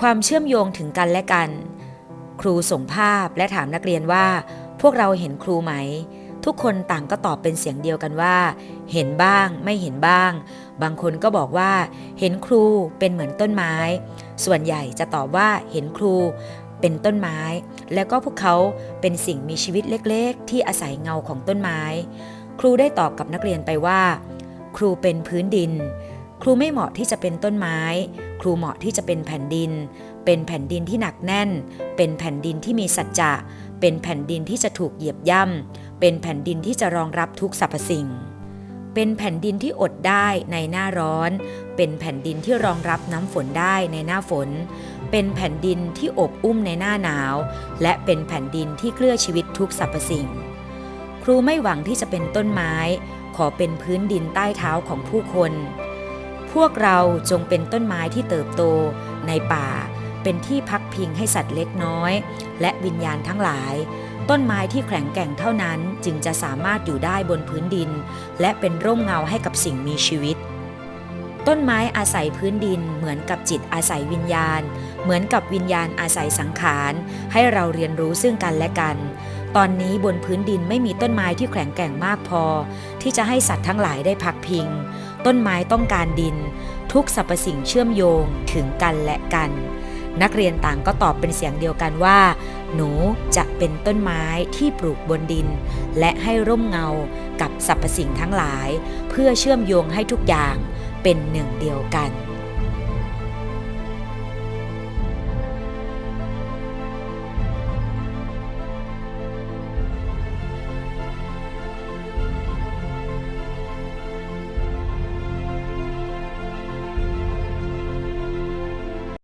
ความเชื่อมโยงถึงกันและกัน ครูส่งภาพและถามนักเรียนว่า พวกเราเห็นครูไหม ทุกคนต่างก็ตอบเป็นเสียงเดียวกันว่า เห็นบ้างไม่เห็นบ้าง บางคนก็บอกว่า เห็นครูเป็นเหมือนต้นไม้ ส่วนใหญ่จะตอบว่าเห็นครูเป็นต้นไม้ แล้วก็พวกเขาเป็นสิ่งมีชีวิตเล็กๆ ที่อาศัยเงาของต้นไม้ ครูได้ตอบกับนักเรียนไปว่า ครูเป็นพื้นดิน ครูไม่เหมาะที่จะเป็นต้นไม้ ครูเหมาะที่จะเป็นแผ่นดิน เป็นแผ่นดินที่หนักแน่น เป็นแผ่นดินที่มีสัจจะ เป็นแผ่นดินที่จะถูกเหยียบย่ำ เป็นแผ่นดินที่จะรองรับทุกสรรพสิ่ง เป็นแผ่นดินที่อดได้ในหน้าร้อน เป็นแผ่นดินที่รองรับน้ำฝนได้ในหน้าฝน เป็นแผ่นดินที่อบอุ้มในหน้าหนาว และเป็นแผ่นดินที่เกลือชีวิตทุกสรรพสิ่ง ครูไม่หวังที่จะเป็นต้นไม้ ขอเป็นพื้นดินใต้เท้าของผู้คน พวกเราจงเป็นต้นไม้ที่เติบโตในป่า เป็นที่พักพิงให้สัตว์เล็กน้อย และวิญญาณทั้งหลาย ต้นไม้ที่แข็งแกร่งเท่านั้นจึงจะสามารถอยู่ได้บนพื้นดิน และเป็นร่มเงาให้กับสิ่งมีชีวิต ต้นไม้อาศัยพื้นดินเหมือนกับจิตอาศัยวิญญาณ เหมือนกับวิญญาณอาศัยสังขาร ให้เราเรียนรู้ซึ่งกันและกันตอนนี้บนพื้นดินไม่มีต้นไม้ที่แข็งแกร่งมากพอ ที่จะให้สัตว์ทั้งหลายได้พักพิง ต้นไม้ต้องการดิน ทุกสรรพสิ่งเชื่อมโยงถึงกันและกัน นักเรียนต่างก็ตอบเป็นเสียงเดียวกันว่า หนูจะเป็นต้นไม้ที่ปลูกบนดิน และให้ร่มเงากับสรรพสิ่งทั้งหลาย เพื่อเชื่อมโยงให้ทุกอย่างเป็นหนึ่งเดียวกัน